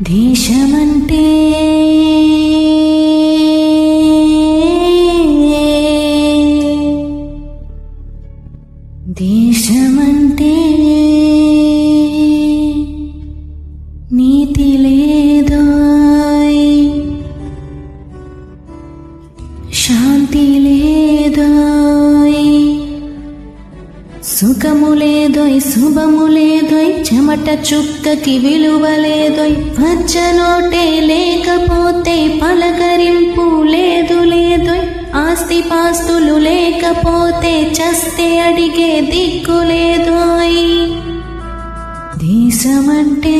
దేశమంటే దేశమంటే నీతి లేదోయ్ శాంతి లేదోయ్ సుఖము లేదోయ్ శుభము లేదోయ్ చెమట చుక్కకి విలువ లేదోయ్. వచ్చనోటే లేకపోతే పలకరింపు లేదు లేదొయ్. ఆస్తి పాస్తులు లేకపోతే చస్తే అడిగే దిక్కు లేదోయ్. దేశమంటే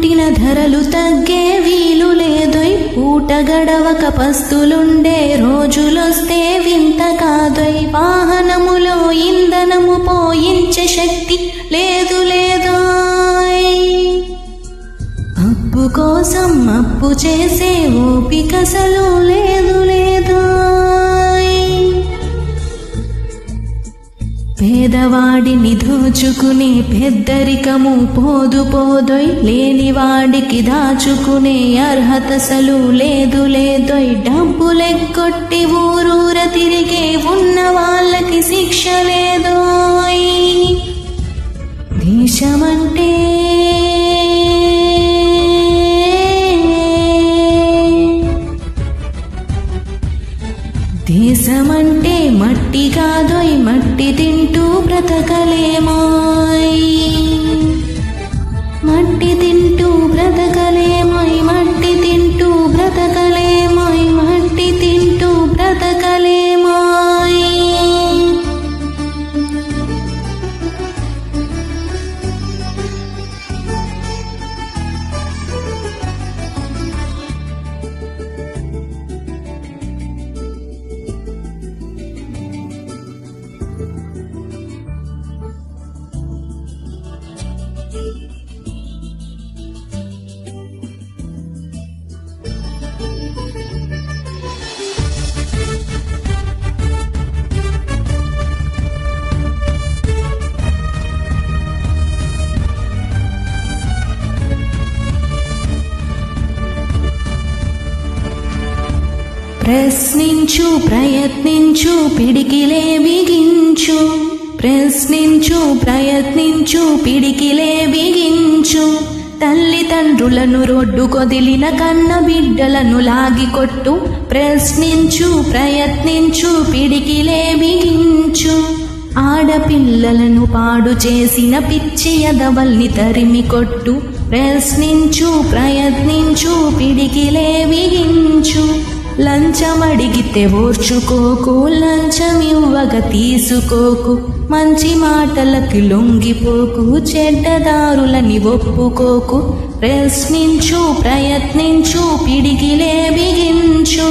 పుట్టిన ధరలు తగ్గే వీలు లేదొయ్. పూట గడవక పస్తులుండే రోజులొస్తే వింత కాదొయ్. వాహనములో ఇంధనము పోయించే శక్తి లేదు లేదోయ్. అప్పు కోసం అప్పు చేసే ఓపికసలు పేదవాడిని దోచుకునే పెద్దరికము పోదు పోదొయ్ లేనివాడికి దాచుకునే అర్హతసలు లేదు లేదొయ్. డబ్బులెక్కొట్టి ఊరూర తిరిగే ఉన్న వాళ్ళకి శిక్ష లేదోయ్. దేశమంటే దేశమంటే మట్టి కాదోయ్ మట్టి తింటూ బ్రతకలేమోయ్ ప్రశ్నించు ప్రయత్నించు పిడికిలే బిగించు. ప్రశ్నించు ప్రయత్నించు పిడికిలే బిగించు. తల్లిదండ్రులను రోడ్డు కొదిలిన కన్న బిడ్డలను లాగి కొట్టు ప్రశ్నించు ప్రయత్నించు పిడికిలే బిగించు. ఆడపిల్లలను పాడు చేసిన పిచ్చి ఎదవల్ని తరిమి కొట్టు. ప్రశ్నించు ప్రయత్నించు పిడికిలే బిగించు. లంచమడిగితే ఓర్చుకోకు లంచమివ్వగ తీసుకోకు మంచి మాటలకి లొంగిపోకు చెడ్డదారులని ఒప్పుకోకు ప్రశ్నించు ప్రయత్నించు పిడిగిలే బిగించు.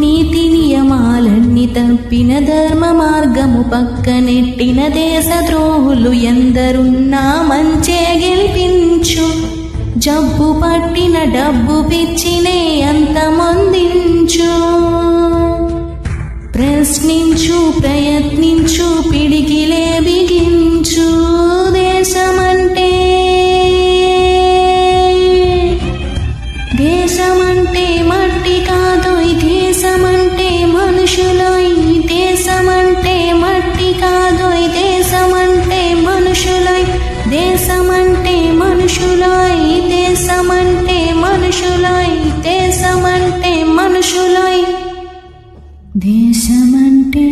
నీతి నియమాలన్నీ తప్పిన ధర్మ మార్గము పక్కనెట్టిన దేశ ద్రోహులు ఎందరున్నా మంచే గెలిపించు. జబ్బు పట్టిన డబ్బు పిచ్చినే అంత మందించు దేశమంటే